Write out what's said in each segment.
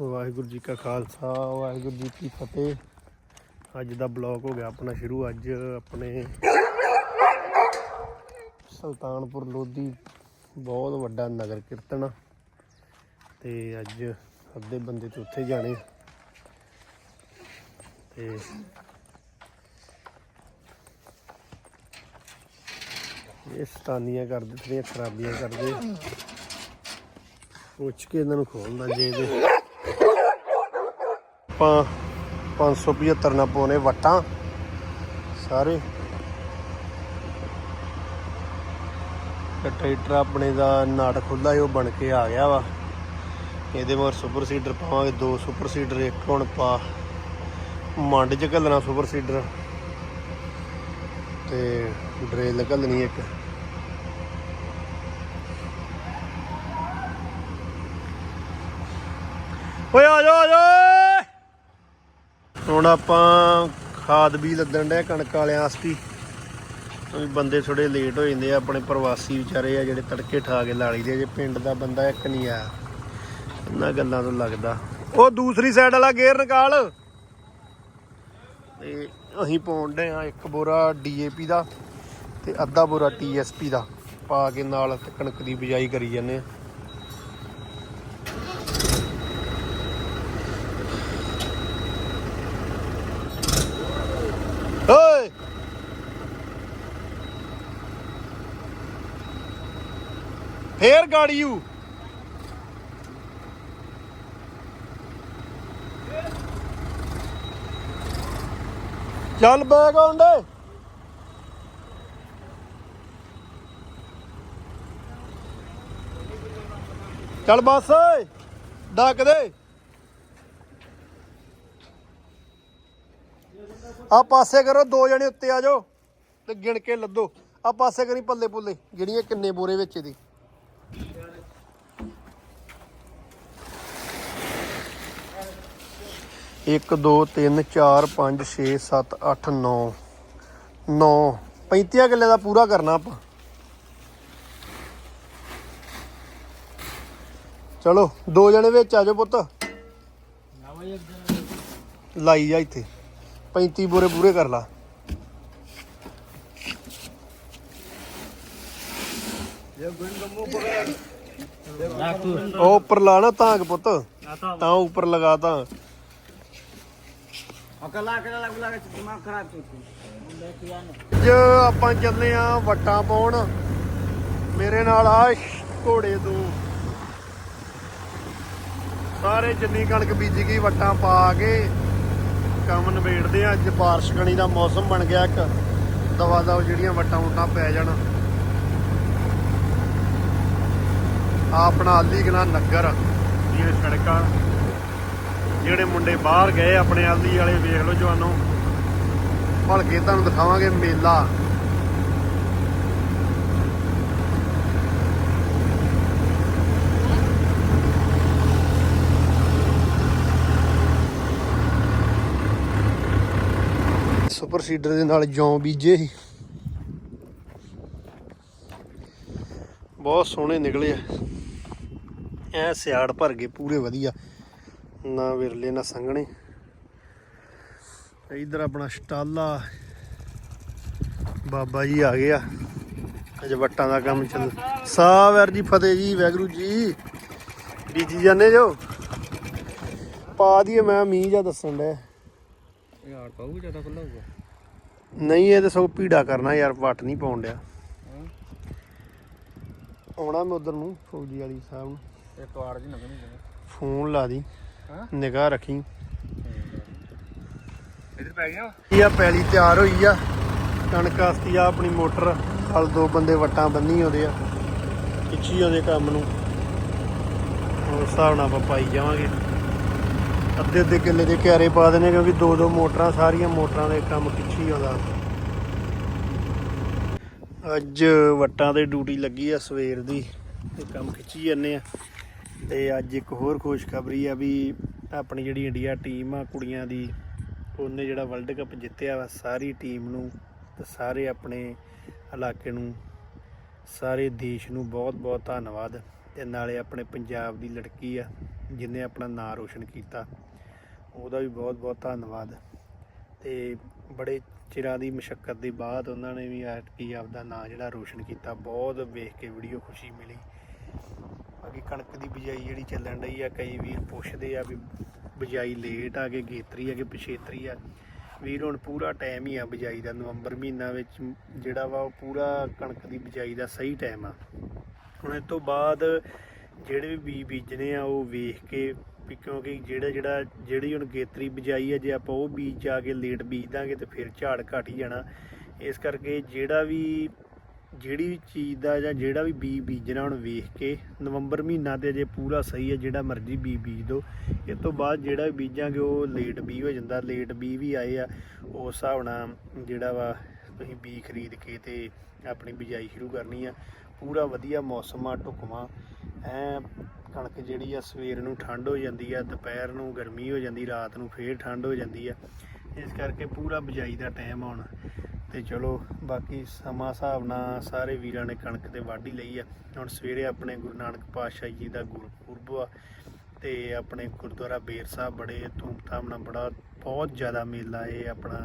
ਵਾਹਿਗੁਰੂ ਜੀ ਕਾ ਖਾਲਸਾ, ਵਾਹਿਗੁਰੂ ਜੀ ਕੀ ਫਤਿਹ। ਅੱਜ ਦਾ ਬਲੌਗ ਹੋ ਗਿਆ ਆਪਣਾ ਸ਼ੁਰੂ। ਅੱਜ ਆਪਣੇ ਸੁਲਤਾਨਪੁਰ ਲੋਧੀ ਬਹੁਤ ਵੱਡਾ ਨਗਰ ਕੀਰਤਨ ਆ ਤੇ ਅੱਜ ਅੱਧੇ ਬੰਦੇ ਤੇ ਉੱਥੇ ਜਾਣੇ ਤੇ ਇਹ ਸਤਾਨੀਆਂ ਕਰਦੇ ਥੋੜੀਆਂ ਖਰਾਬੀਆਂ ਕਰਦੇ। ਪੁੱਛ ਕੇ ਇਹਨਾਂ ਨੂੰ ਖੋਲਦਾ ਜੇ ਇਹਦੇ। ਆਪਾਂ 575 ਨਾ ਪਾਉਣੇ ਵਟਾਂ। ਸਾਰੇ। ਤੇ ਟਰੈਕਟਰ ਆਪਣੇ ਦਾ ਨਾਟ ਖੁੱਲਾ ਉਹ ਬਣ ਕੇ ਆ ਗਿਆ ਵਾ। ਇਹਦੇ ਮਗਰ ਸੁਪਰ ਸੀਡਰ ਪਾਵਾਂਗੇ, ਦੋ ਸੁਪਰ ਸੀਡਰ, ਇੱਕ ਹੁਣ ਪਾ ਮੰਡ ਚ ਘੱਲਣਾ ਸੁਪਰ ਸੀਡਰ। ਤੇ ਡਰੇਲ ਘੱਲਣੀ ਇੱਕ। ਓਏ ਆ ਜਾ ਆ ਜਾ ਹੁਣ ਆਪਾਂ ਖਾਦ ਵੀ ਲੱਦਣ ਡਿਆ ਕਣਕ ਵਾਲਿਆਂ ਵਾਸਤੇ। ਵੀ ਬੰਦੇ ਥੋੜੇ ਲੇਟ ਹੋ ਜਾਂਦੇ ਆ ਆਪਣੇ ਪ੍ਰਵਾਸੀ ਵਿਚਾਰੇ ਆ ਜਿਹੜੇ ਤੜਕੇ ਠਾ ਕੇ ਲਾਲੀ ਦੇ ਜੇ ਪਿੰਡ ਦਾ ਬੰਦਾ ਇੱਕ ਨਹੀਂ ਆਇਆ ਇਹਨਾਂ ਗੱਲਾਂ ਤੋਂ ਲੱਗਦਾ। ਉਹ ਦੂਸਰੀ ਸਾਈਡ ਵਾਲਾ ਗੇਅਰ ਨਿਕਾਲ। ਤੇ ਅਸੀਂ ਪਾਉਣ ਡੇ ਆ ਇੱਕ ਬੋਰਾ ਡੀਏਪੀ ਦਾ ਤੇ ਅੱਧਾ ਬੋਰਾ ਟੀਐਸਪੀ ਦਾ ਪਾ ਕੇ ਨਾਲ ਕਣਕ ਦੀ ਬਿਜਾਈ ਕਰੀ ਜਾਂਦੇ ਆ ਓਏ ਫੇਰ ਚੱਲ ਬੈਗ ਆਉਂਦੇ ਚੱਲ ਬੱਸ ਓਏ ਡੱਕ ਦੇ। ਆ ਪਾਸੇ ਕਰੋ, ਦੋ ਜਣੇ ਉੱਤੇ ਆ ਜਾਓ ਤੇ ਗਿਣ ਕੇ ਲੱਦੋ। ਆ ਪਾਸੇ ਕਰੀ ਪੱਲੇ ਪੁੱਲੇ ਜਿਹੜੀਆਂ ਕਿੰਨੇ ਬੋਰੇ ਵਿੱਚ ਇਹਦੀ। ਇੱਕ, ਦੋ, ਤਿੰਨ, ਚਾਰ, ਪੰਜ, ਛੇ, ਸੱਤ, ਅੱਠ, ਨੌ। ਨੌ। 35 ਕਿੱਲੇ ਦਾ ਪੂਰਾ ਕਰਨਾ ਆਪਾਂ। ਚਲੋ, ਦੋ ਜਣੇ ਵਿੱਚ ਆ ਜਾਓ ਪੁੱਤ। ਲਾਈ ਜਾ ਇੱਥੇ। 35 ਬੋਰੇ ਪੂਰੇ ਕਰ ਲਾ। ਉਹ ਉੱਪਰ ਲਾ ਨਾ ਤਾਂਗ ਪੁੱਤ। ਤਾਂ ਉੱਪਰ ਲਗਾ ਤਾਂ ਅਕਲਾ ਅਕਲਾ ਲੱਗ ਲੱਗ ਦਿਮਾਗ ਖਰਾਬ ਚੁੱਕੀ ਮੁੰਡੇ ਕੀ ਆਨੇ ਅੱਜ ਆਪਾਂ ਚੱਲੇ ਆ ਵਟਾਂ ਪਾਉਣ। ਮੇਰੇ ਨਾਲ ਆ ਘੋੜੇ ਦੋ। ਸਾਰੇ ਜਿੰਨੀ ਕਣਕ ਬੀਜੀ ਗਈ, ਵਟਾਂ ਪਾ ਕੇ ਕੰਮ ਨਿਬੇੜਦੇ ਆ। ਅੱਜ ਬਾਰਿਸ਼ ਕਣੀ ਦਾ ਮੌਸਮ ਬਣ ਗਿਆ ਇੱਕ। ਦਵਾ ਦਵ ਜਿਹੜੀਆਂ ਵਟਾਂ ਵਟਾਂ ਪੈ ਜਾਣ। ਆ ਆਪਣਾ ਆਲੀ ਗਨਾ ਨਗਰ ਇਹ ਸੜਕਾਂ। ਜਿਹੜੇ ਮੁੰਡੇ ਬਾਹਰ ਗਏ ਆਪਣੇ ਆਲੀ ਵਾਲੇ ਵੇਖ ਲਓ ਜਵਾਨੋ। ਭਲਕੇ ਤੁਹਾਨੂੰ ਦਿਖਾਵਾਂਗੇ ਮੇਲਾ। ਸੁਪਰ ਸੀਡਰ ਦੇ ਨਾਲ ਜੌਂ ਬੀਜੇ ਸੀ। ਬਹੁਤ ਸੋਹਣੇ ਨਿਕਲੇ ਆ। ਐ ਸਿਆੜ ਭਰ ਗਏ, ਪੂਰੇ ਵਧੀਆ। ਨਾ ਵਿਰਲੇ ਨਾ ਸੰਘਣੇ। ਇਧਰ ਆਪਣਾ ਸਟਾਲਾ। ਬਾਬਾ ਜੀ ਆ ਗਏ ਆ। ਅਜ ਵੱਟਾਂ ਦਾ ਕੰਮ ਚੱਲ ਸਾਵਰ ਜੀ ਫਤਿਹ ਜੀ ਵੈਗਰੂ ਜੀ। ਬੀਜੀ ਜਾਂਦੇ ਜੋ? ਪਾ ਦੀਏ ਮੈਂ ਮੀਂਹ ਜਾਂ ਦੱਸਣ ਡਿਆ। ਯਾਰ ਪਾਉ ਜ਼ਿਆਦਾ ਖੁੱਲਾ ਹੋਊਗਾ। ਨਹੀਂ ਇਹ ਤਾਂ ਸਭ ਪੀੜਾ ਕਰਨਾ ਯਾਰ ਵੱਟ ਨਹੀਂ ਪਾਉਣ ਡਿਆ। ਆਉਣਾ ਮੈਂ ਉਧਰ ਨੂੰ ਫੌਜੀ ਵਾਲੀ ਸਾਹਿਬ ਨੂੰ। ਇਹ ਤਵਾਰ ਜੀ ਜਨੇ ਫੋਨ ਲਾ ਦੀ। ਹਾਂ ਨਿਗਾਹ ਰੱਖੀ। ਇਧਰ ਪੈ ਗਿਆ ਇਹ ਆ ਪੈਲੀ ਤਿਆਰ ਹੋਈ ਆ। ਕਣਕ ਵਾਸਤੇ ਆ ਆਪਣੀ ਮੋਟਰ। ਹਲ ਦੋ ਬੰਦੇ ਵਟਾਂ ਬੰਨੀ ਆਉਂਦੇ ਆ। ਖਿੱਚੀ ਆਉਂਦੇ ਕੰਮ ਨੂੰ। ਉਸ ਹਿਸਾਬ ਨਾਲ ਆਪਾਂ ਪਾਈ ਜਾਵਾਂਗੇ। ਅੱਧੇ ਅੱਧੇ ਕਿੱਲੇ ਦੇ ਕਿਆਰੇ ਪਾ ਦੇਣੇ ਕਿਉਂਕਿ ਦੋ ਦੋ ਮੋਟਰਾਂ ਸਾਰੀਆਂ ਮੋਟਰਾਂ ਦੇ ਕੰਮ ਖਿੱਚੀ ਆਉਂਦਾ। ਅੱਜ ਵਟਾਂ ਤੇ ਡਿਊਟੀ ਲੱਗੀ ਆ ਸਵੇਰ ਦੀ। ਤੇ ਕੰਮ ਖਿੱਚੀ ਜਾਂਦੇ ਆ। ਤੇ ਅੱਜ ਇੱਕ ਹੋਰ ਖੁਸ਼ਖਬਰੀ ਆ ਵੀ ਆਪਣੀ ਜਿਹੜੀ ਇੰਡੀਆ ਟੀਮ ਆ ਕੁੜੀਆਂ ਦੀ, ਉਹਨੇ ਜਿਹੜਾ ਵਰਲਡ ਕੱਪ ਜਿੱਤਿਆ ਵਾ, ਸਾਰੀ ਟੀਮ ਨੂੰ ਤੇ ਸਾਰੇ ਆਪਣੇ ਇਲਾਕੇ ਨੂੰ, ਸਾਰੇ ਦੇਸ਼ ਨੂੰ ਬਹੁਤ ਬਹੁਤ ਧੰਨਵਾਦ ਤੇ ਨਾਲੇ ਆਪਣੇ ਪੰਜਾਬ ਦੀ ਲੜਕੀ ਆ ਜਿਨੇ ਆਪਣਾ ਨਾਂ ਰੋਸ਼ਨ ਕੀਤਾ, ਉਹਦਾ ਵੀ ਬਹੁਤ ਬਹੁਤ ਧੰਨਵਾਦ। ਤੇ ਬੜੇ ਚਿਰਾਂ ਦੀ ਮੁਸ਼ਕਲ ਦੇ ਬਾਅਦ ਉਹਨਾਂ ਨੇ ਵੀ ਐਤਕੀ ਆਪਦਾ ਨਾਂ ਜਿਹੜਾ ਰੋਸ਼ਨ ਕੀਤਾ, ਬਹੁਤ ਵੇਖ ਕੇ ਵੀਡੀਓ ਖੁਸ਼ੀ ਮਿਲੀ। ਬਾਕੀ ਕਣਕ ਦੀ ਬਿਜਾਈ ਜਿਹੜੀ ਚੱਲਣ ਰਹੀ ਆ, ਕਈ ਵੀਰ ਪੁੱਛਦੇ ਆ ਵੀ ਬਿਜਾਈ ਲੇਟ ਆ ਕੇ ਗੇਤਰੀ ਆ ਕੇ ਪਿਛੇਤਰੀ ਆ। ਵੀਰ, ਹੁਣ ਪੂਰਾ ਟਾਈਮ ਹੀ ਆ ਬਿਜਾਈ ਦਾ, ਨਵੰਬਰ ਮਹੀਨਾ ਵਿੱਚ ਜਿਹੜਾ ਵਾ ਉਹ ਪੂਰਾ ਕਣਕ ਦੀ ਬਿਜਾਈ ਦਾ ਸਹੀ ਟਾਈਮ ਆ। ਹੁਣ ਇਸ ਤੋਂ ਬਾਅਦ ਜਿਹੜੇ ਵੀ ਬੀਜ ਬੀਜਣੇ ਆ, ਉਹ ਵੇਖ ਕੇ ਵੀ ਕਿਉਂਕਿ ਜਿਹੜਾ ਜਿਹੜਾ ਜਿਹੜੀ ਹੁਣ ਗੇਤਰੀ ਬਿਜਾਈ ਆ, ਜੇ ਆਪਾਂ ਉਹ ਬੀਜ ਜਾ ਕੇ ਲੇਟ ਬੀਜ ਦਾਂਗੇ ਤੇ ਫਿਰ ਝਾੜ ਘਟ ਹੀ ਜਾਣਾ। ਇਸ ਕਰਕੇ ਜਿਹੜਾ ਵੀ ਜਿਹੜੀ ਵੀ ਚੀਜ਼ ਦਾ ਜਾਂ ਜਿਹੜਾ ਵੀ ਬੀਜ ਬੀਜਣਾ ਹੁਣ ਵੇਖ ਕੇ, ਨਵੰਬਰ ਮਹੀਨਾ ਤੇ ਜੇ ਪੂਰਾ ਸਹੀ ਹੈ, ਜਿਹੜਾ ਮਰਜ਼ੀ ਬੀਜ ਬੀਜ ਦਿਓ। ਇਸ ਤੋਂ ਬਾਅਦ ਜਿਹੜਾ ਵੀ ਬੀਜਾਂਗੇ, ਉਹ ਲੇਟ ਬੀ ਹੋ ਜਾਂਦਾ ਲੇਟ ਬੀ ਵੀ ਆਏ ਆ। ਉਸ ਹਿਸਾਬ ਨਾਲ ਜਿਹੜਾ ਵਾ, ਤੁਸੀਂ ਬੀ ਖਰੀਦ ਕੇ ਤੇ ਆਪਣੀ ਬਿਜਾਈ ਸ਼ੁਰੂ ਕਰਨੀ ਆ। ਪੂਰਾ ਵਧੀਆ ਮੌਸਮ ਆ, ਢੁਕਵਾਂ। ਐ ਕਣਕ ਜਿਹੜੀ ਆ, ਸਵੇਰ ਨੂੰ ਠੰਡ ਹੋ ਜਾਂਦੀ ਆ, ਦੁਪਹਿਰ ਨੂੰ ਗਰਮੀ ਹੋ ਜਾਂਦੀ, ਰਾਤ ਨੂੰ ਫੇਰ ਠੰਡ ਹੋ ਜਾਂਦੀ ਆ। ਇਸ ਕਰਕੇ ਪੂਰਾ ਬਿਜਾਈ ਦਾ ਟਾਈਮ ਆਉਣਾ ਤੇ ਚਲੋ ਬਾਕੀ ਸਮਾਂ ਹਿਸਾਬ ਨਾਲ ਸਾਰੇ ਵੀਰਾਂ ਨੇ ਕਣਕ ਤੇ ਵਾਢੀ ਲਈ ਆ। ਹੁਣ ਸਵੇਰੇ ਆਪਣੇ ਗੁਰੂ ਨਾਨਕ ਪਾਤਸ਼ਾਹ ਜੀ ਦਾ ਗੁਰਪੁਰਬ ਆ ਤੇ ਆਪਣੇ ਗੁਰਦੁਆਰਾ ਬੇਰ ਸਾਹਿਬ ਬੜੇ ਧੂਮਧਾਮ ਨਾਲ ਬੜਾ, ਬਹੁਤ ਜ਼ਿਆਦਾ ਮੇਲਾ ਇਹ ਆਪਣਾ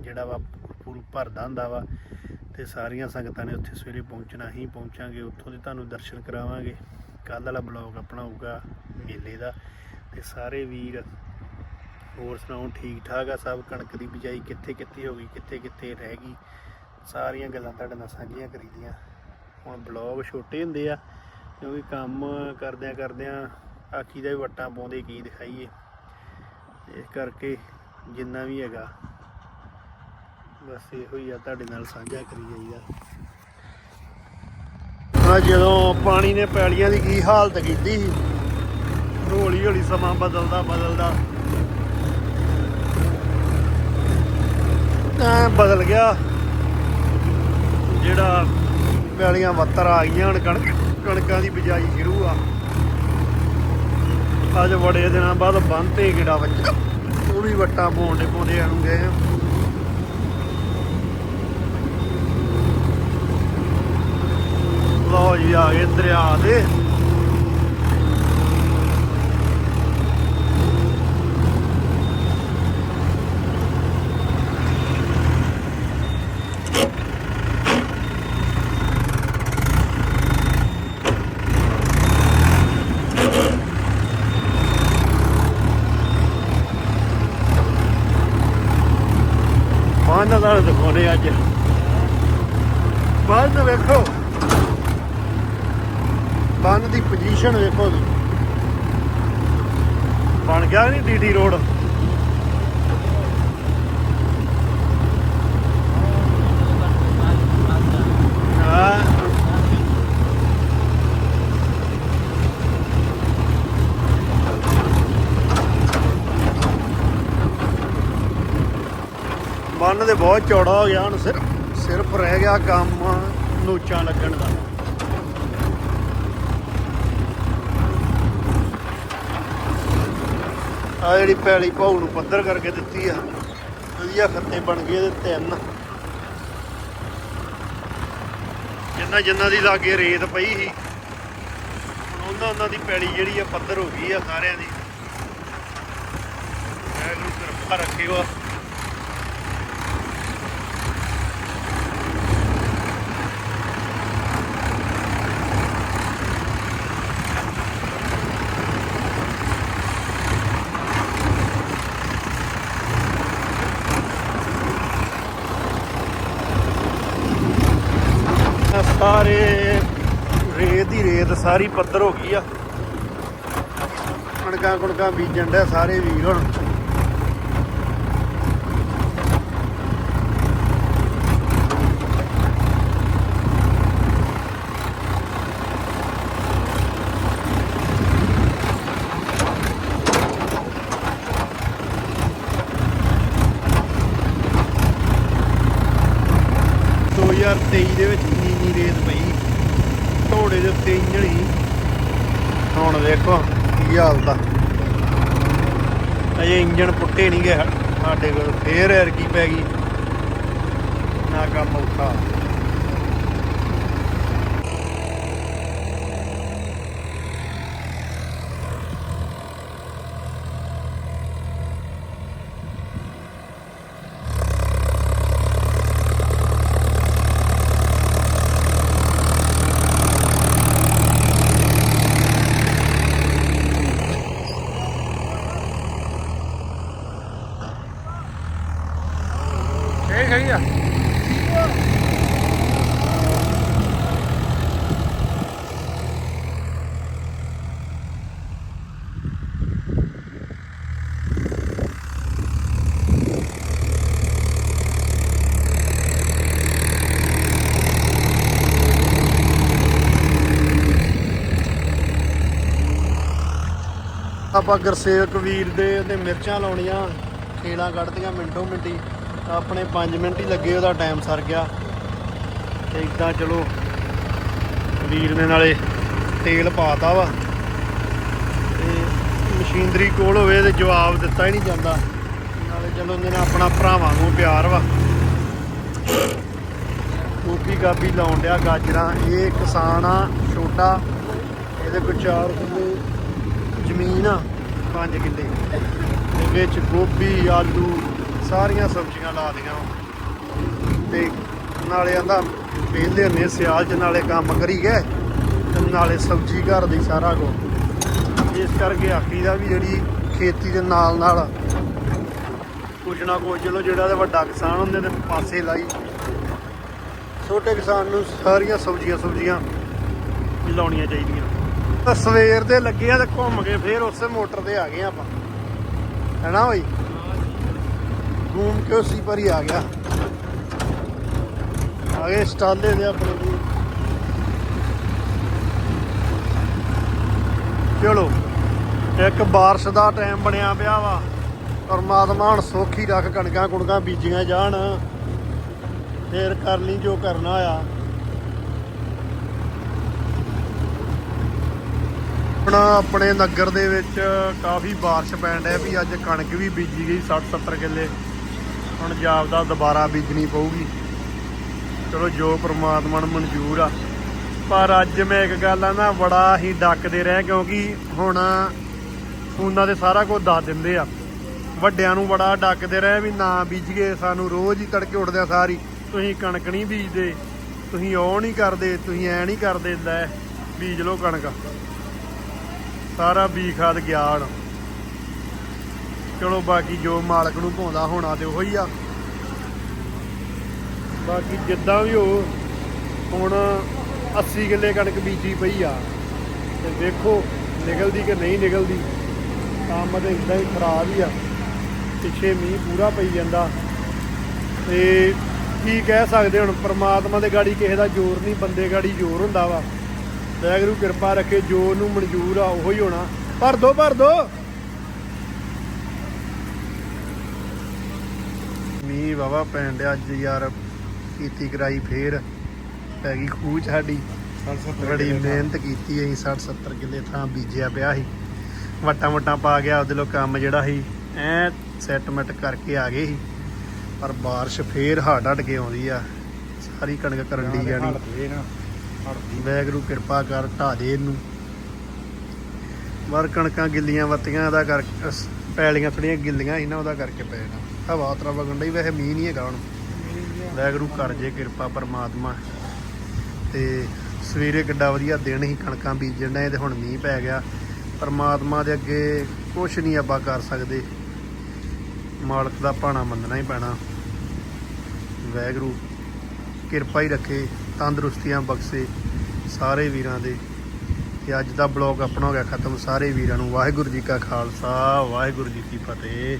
ਜਿਹੜਾ ਵਾ ਗੁਰਪੁਰਬ ਭਰਦਾ ਹੁੰਦਾ ਵਾ ਤੇ ਸਾਰੀਆਂ ਸੰਗਤਾਂ ਨੇ ਉੱਥੇ ਸਵੇਰੇ ਪਹੁੰਚਣਾ ਹੀ ਪਹੁੰਚਾਂਗੇ, ਉੱਥੋਂ ਦੇ ਤੁਹਾਨੂੰ ਦਰਸ਼ਨ ਕਰਾਵਾਂਗੇ। ਕੱਲ੍ਹ ਵਾਲਾ ਬਲੌਗ ਆਪਣਾ ਹੋਊਗਾ ਮੇਲੇ ਦਾ ਤੇ ਸਾਰੇ ਵੀਰ ਹੋਰ ਸੁਣਾਓ, ਠੀਕ ਠਾਕ ਆ ਸਭ? ਕਣਕ ਦੀ ਬਿਜਾਈ ਕਿੱਥੇ ਕਿੱਥੇ ਹੋ ਗਈ, ਕਿੱਥੇ ਕਿੱਥੇ ਰਹਿ ਗਈ? ਸਾਰੀਆਂ ਗੱਲਾਂ ਤੁਹਾਡੇ ਨਾਲ ਸਾਂਝੀਆਂ ਕਰੀਦੀਆਂ ਹੁਣ ਬਲੌਗ ਛੋਟੇ ਹੁੰਦੇ ਆ, ਕਿਉਂਕਿ ਕੰਮ ਕਰਦਿਆਂ ਕਰਦਿਆਂ ਆਖੀ ਦਾ ਵੀ ਵਟਾਂ ਪਾਉਂਦੇ ਕੀ ਦਿਖਾਈਏ। ਇਸ ਕਰਕੇ ਜਿੰਨਾ ਵੀ ਹੈਗਾ, ਬਸ ਇਹੋ ਹੀ ਆ ਤੁਹਾਡੇ ਨਾਲ ਸਾਂਝਾ ਕਰੀ ਜਾਈਦਾ। ਆ ਜਦੋਂ ਪਾਣੀ ਨੇ ਪੈਲੀਆਂ ਦੀ ਕੀ ਹਾਲਤ ਕੀਤੀ ਸੀ ਹੌਲੀ ਹੌਲੀ ਸਮਾਂ ਬਦਲਦਾ ਬਦਲਦਾ ਬਦਲ ਗਿਆ। ਜਿਹੜਾ ਪੈਲੀਆਂ ਵੱਤਰ ਆ ਗਈਆਂ ਹੁਣ ਕਣਕ, ਕਣਕਾਂ ਦੀ ਬਿਜਾਈ ਸ਼ੁਰੂ ਆ। ਅੱਜ ਬੜੇ ਦਿਨਾਂ ਬਾਅਦ ਬੰਨ ਤੇ ਕਿਹੜਾ ਬੱਚਾ ਉਹ ਵੀ ਵੱਟਾਂ ਪਾਉਂਦੇ ਪਾਉਂਦੇ ਆਨੂੰ ਗਏ ਆ। ਲਓ ਜੀ, ਆ ਗਏ ਦਰਿਆ ਦੇ ਬੰਨ ਦਾ ਦਿਖਾਉਣੇ ਅੱਜ। ਬੰਨ ਵੇਖੋ। ਬੰਦ ਦੀ ਪੋਜੀਸ਼ਨ ਵੇਖੋ ਜੀ ਬਣ ਗਿਆ ਨਹੀਂ ਡੀਡੀ ਰੋਡ ਹਾਂ ਬੰਨ ਦੇ ਬਹੁਤ ਚੌੜਾ ਹੋ ਗਿਆ, ਹੁਣ ਸਿਰਫ ਸਿਰਫ ਰਹਿ ਗਿਆ ਕੰਮ ਨੋਚਾਂ ਲੱਗਣ ਦਾ। ਆ ਜਿਹੜੀ ਪੈਲੀ ਭਾਉ ਨੂੰ ਪੱਧਰ ਕਰਕੇ ਦਿੱਤੀ ਆ, ਵਧੀਆ ਖੱਤੇ ਬਣ ਗਏ ਇਹਦੇ ਤਿੰਨ। ਜਿੰਨਾ ਜਿੰਨਾ ਦੀ ਲਾਗੇ ਰੇਤ ਪਈ ਸੀ, ਉਹਨਾਂ ਉਹਨਾਂ ਦੀ ਪੈਲੀ ਜਿਹੜੀ ਆ ਪੱਧਰ ਹੋ ਗਈ ਆ ਸਾਰਿਆਂ ਦੀ। ਐਨੂੰ ਕਿਰਪਾ ਰੱਖਿਓ ਆਹ ਸਾਰੇ ਰੇਤ ਹੀ ਰੇਤ ਸਾਰੀ ਪੱਧਰ ਹੋ ਗਈ ਆ। ਕਣਕਾਂ ਕਣਕਾਂ ਬੀਜਣ ਦੇ ਸਾਰੇ ਵੀਰ ਹੁਣ ਦੋ ਹਜ਼ਾਰ 23 ਦੇ ਵਿੱਚ ਇੰਨੀ ਇੰਨੀ ਰੇਤ ਪਈ ਘੋੜੇ ਦੇ ਉੱਤੇ ਇੰਜਣੀ ਹੁਣ ਵੇਖੋ ਕੀ ਹਾਲਤ ਆ ਅਜੇ ਇੰਜਣ ਪੁੱਟੇ ਨਹੀਂ ਗਏ ਸਾਡੇ ਕੋਲ ਫੇਰ ਐਰਕੀ ਪੈ ਗਈ। ਨਾ ਕੰਮ ਔਖਾ। ਹੈਗੀ ਆ? ਆਪਾਂ ਗੁਰਸੇਵਕ ਵੀਰ ਦੇ ਉਹਦੇ ਮਿਰਚਾਂ ਲਾਉਣੀਆਂ ਖੇਲਾਂ ਕੱਢਦੀਆਂ ਮਿੰਟੋ ਮਿੰਟੀ। ਆਪਣੇ 5 ਮਿੰਟ ਹੀ ਲੱਗੇ, ਉਹਦਾ ਟਾਈਮ ਸਰ ਗਿਆ। ਤੇ ਇਦਾਂ ਚਲੋ, ਵੀਰ ਨੇ ਨਾਲੇ ਤੇਲ ਪਾਤਾ ਵਾ। ਤੇ ਮਸ਼ੀਨਰੀ ਕੋਲ ਹੋਵੇ ਤੇ ਜਵਾਬ ਦਿੱਤਾ ਹੀ ਨਹੀਂ ਜਾਂਦਾ। ਨਾਲੇ ਚਲੋ ਉਹਦੇ ਨਾਲ ਆਪਣਾ ਭਰਾਵਾਂ ਨੂੰ ਪਿਆਰ ਵਾ। ਗੋਭੀ ਗਾਬੀ ਲਾਉਣ ਡਿਆ ਗਾਜਰਾਂ। ਇਹ ਕਿਸਾਨ ਆ, ਛੋਟਾ। ਇਹਦੇ ਕੋਲ 4 ਕਿੱਲੇ ਜ਼ਮੀਨ ਆ 5 ਕਿੱਲੇ। ਦੇ ਵਿੱਚ ਗੋਭੀ, ਆਲੂ ਸਾਰੀਆਂ ਸਬਜ਼ੀਆਂ ਲਾ ਦੀਆਂ ਤੇ ਨਾਲੇ ਆਂਦਾ ਵਿਹਲੇ ਹੁੰਦੇ ਸਿਆਲ ਚ ਨਾਲੇ ਕੰਮ ਕਰੀ ਗਏ ਤੇ ਨਾਲੇ ਸਬਜ਼ੀ ਘਰ ਦੀ ਸਾਰਾ ਕੁਝ ਇਸ ਕਰਕੇ ਆਖੀ ਦਾ ਵੀ ਜਿਹੜੀ ਖੇਤੀ ਦੇ ਨਾਲ ਨਾਲ ਕੁਝ ਨਾ ਕੁਝ ਚਲੋ ਜਿਹੜਾ ਤੇ ਵੱਡਾ ਕਿਸਾਨ ਹੁੰਦੇ ਤੇ ਪਾਸੇ ਲਾਈ। ਛੋਟੇ ਕਿਸਾਨ ਨੂੰ ਸਾਰੀਆਂ ਸਬਜ਼ੀਆਂ ਸਬਜ਼ੀਆਂ ਲਾਉਣੀਆਂ ਚਾਹੀਦੀਆਂ। ਤਾਂ ਸਵੇਰ ਦੇ ਲੱਗੇ ਆ ਤੇ ਘੁੰਮ ਕੇ ਫੇਰ ਉਸੇ ਮੋਟਰ ਤੇ ਆ ਗਏ ਆਪਾਂ। ਹੈਨਾ ਬਈ? ਘੂਮ ਕੇ ਉਸੇ ਪਰ ਹੀ ਆ ਗਿਆ? ਆ ਗਏ ਸਟਾਲੇ ਦੇ ਆਪਣੇ ਵੀ ਚਲੋ, ਇੱਕ ਬਾਰਿਸ਼ ਦਾ ਟਾਈਮ ਬਣਿਆ ਪਿਆ ਵਾ। ਪਰਮਾਤਮਾ ਹੁਣ ਸੋਖੀ ਰੱਖ ਕਣਕਾਂ ਕੁਣਕਾਂ ਬੀਜੀਆਂ ਜਾਣ। ਫੇਰ ਕਰ ਲਈ ਜੋ ਕਰਨਾ ਆ। ਆਪਣਾ ਆਪਣੇ ਨਗਰ ਦੇ ਵਿੱਚ ਕਾਫੀ ਬਾਰਿਸ਼ ਪੈਣ ਡਿਆ ਵੀ ਅੱਜ ਕਣਕ ਵੀ ਬੀਜੀ ਗਈ 60 70 ਕਿੱਲੇ। ਹੁਣ ਜਾਪਦਾ ਦੁਬਾਰਾ ਬੀਜਣੀ ਪਊਗੀ। ਚਲੋ ਜੋ ਪ੍ਰਮਾਤਮਾ ਨੂੰ ਮਨਜ਼ੂਰ ਆ। ਪਰ ਅੱਜ ਮੈਂ ਇੱਕ ਗੱਲ ਆ ਨਾ, ਬੜਾ ਹੀ ਡੱਕਦੇ ਰਹਿ, ਕਿਉਂਕਿ ਹੁਣ ਫੋਨਾਂ ਤੇ ਸਾਰਾ ਕੁਝ ਦੱਸ ਦਿੰਦੇ ਆ। ਵੱਡਿਆਂ ਨੂੰ ਬੜਾ ਡੱਕਦੇ ਰਹੇ ਵੀ ਨਾ ਬੀਜੀਏ, ਸਾਨੂੰ ਰੋਜ਼ ਹੀ ਤੜਕੇ ਉੱਠਦੇ ਆ ਸਾਰੀ। ਤੁਸੀਂ ਕਣਕ ਨਹੀਂ ਬੀਜਦੇ, ਤੁਸੀਂ ਉਹ ਨਹੀਂ ਕਰਦੇ, ਤੁਸੀਂ ਐ ਨਹੀਂ ਕਰਦੇ, ਲੈ ਬੀਜ ਲਓ ਕਣਕ। ਸਾਰਾ ਬੀ ਖਾਦ ਗਿਆ ਚਲੋ ਬਾਕੀ ਜੋ ਮਾਲਕ ਨੂੰ ਪਾਉਂਦਾ ਹੋਣਾ ਤੇ ਉਹੀ ਆ। ਬਾਕੀ ਜਿੱਦਾਂ ਵੀ ਹੋ ਹੁਣ 80 ਕਿੱਲੇ ਕਣਕ ਬੀਜੀ ਪਈ ਆ, ਤੇ ਵੇਖੋ ਨਿਕਲਦੀ ਕਿ ਨਹੀਂ ਨਿਕਲਦੀ, ਕੰਮ ਤੇ ਇਦਾਂ ਹੀ ਖਰਾਬ ਹੀ ਆ। ਪਿੱਛੇ ਮੀਂਹ ਪੂਰਾ ਪਈ ਜਾਂਦਾ। ਤੇ ਕੀ ਕਹਿ ਸਕਦੇ ਹੁਣ, ਪ੍ਰਮਾਤਮਾ ਦੇ ਗਾੜੀ ਕਿਸੇ ਦਾ ਜ਼ੋਰ ਨਹੀਂ, ਬੰਦੇ ਗਾੜੀ ਜ਼ੋਰ ਹੁੰਦਾ ਵਾ। ਵਾਹਿਗੁਰੂ ਕਿਰਪਾ ਰੱਖੇ, ਜੋ ਨੂੰ ਮਨਜ਼ੂਰ ਆ, ਉਹੀ ਹੋਣਾ। ਭਰ ਦੋ ਭਰ ਦੋ। ਮੀਂਹ ਵਾਵਾ ਪੈਣ ਡਿਆ ਅੱਜ ਯਾਰ ਕੀਤੀ ਕਰਾਈ ਫੇਰ। ਪੈ ਗਈ ਖੂਹ 'ਚ ਸਾਡੀ ਬੜੀ ਮਿਹਨਤ ਕੀਤੀ ਅਸੀਂ 60 70 ਕਿੱਲੇ ਥਾਂ ਬੀਜਿਆ ਪਿਆ ਸੀ। ਵਟਾਂ ਵਟਾਂ ਪਾ ਗਿਆ ਉਹਦੇ ਲੋ ਕੰਮ ਜਿਹੜਾ ਸੀ ਐ ਸੈਟਮੈਂਟ ਕਰਕੇ ਆ ਗਏ ਸੀ। ਪਰ ਬਾਰਿਸ਼ ਫੇਰ ਹੱਡ ਹੱਡ ਕੇ ਆਉਂਦੀ ਆ। ਸਾਰੀ ਕਣਕ ਕਰੰਡੀ ਜਾਣੀ। ਵੈਗਰੂ ਕਿਰਪਾ ਕਰ ਢਾ ਦੇ ਇਹਨੂੰ। ਬਾਹਰ ਕਣਕਾਂ ਗਿੱਲੀਆਂ ਵੱਤੀਆਂ ਦਾ ਕਰ ਪੈਲੀਆਂ ਥੋੜੀਆਂ ਗਿੱਲੀਆਂ ਸੀ ਨਾ ਉਹਦਾ ਕਰਕੇ ਪੈਣਾ ਹਵਾ ਤਰਾ ਵਗਣ ਡਈ, ਵੈਸੇ ਮੀਂਹ ਨਹੀਂ ਹੈਗਾ ਹੁਣ। ਵੈਗਰੂ ਕਰ ਜੇ ਕਿਰਪਾ ਪਰਮਾਤਮਾ। ਤੇ ਸਵੇਰੇ ਕਿੱਡਾ ਵਧੀਆ ਦਿਨ ਹੀ ਕਣਕਾਂ ਬੀਜਣ ਡਏ ਤੇ ਹੁਣ ਮੀਂਹ ਪੈ ਗਿਆ। ਪਰਮਾਤਮਾ ਦੇ ਅੱਗੇ ਕੁਝ ਨਹੀਂ ਆਪਾਂ ਕਰ ਸਕਦੇ। ਮਾਲਕ ਦਾ ਭਾਣਾ ਮੰਨਣਾ ਹੀ ਪੈਣਾ। ਵੈਗਰੂ ਕਿਰਪਾ ਹੀ ਰੱਖੇ, ਤੰਦਰੁਸਤੀਆਂ ਬਖਸ਼ੇ ਸਾਰੇ ਵੀਰਾਂ ਦੇ। ਤੇ ਅੱਜ ਦਾ ਬਲੌਗ ਆਪਣਾ ਹੋ ਗਿਆ ਖਤਮ। ਸਾਰੇ ਵੀਰਾਂ ਨੂੰ ਵਾਹਿਗੁਰੂ ਜੀ ਕਾ ਖਾਲਸਾ, ਵਾਹਿਗੁਰੂ ਜੀ ਕੀ ਫਤਿਹ।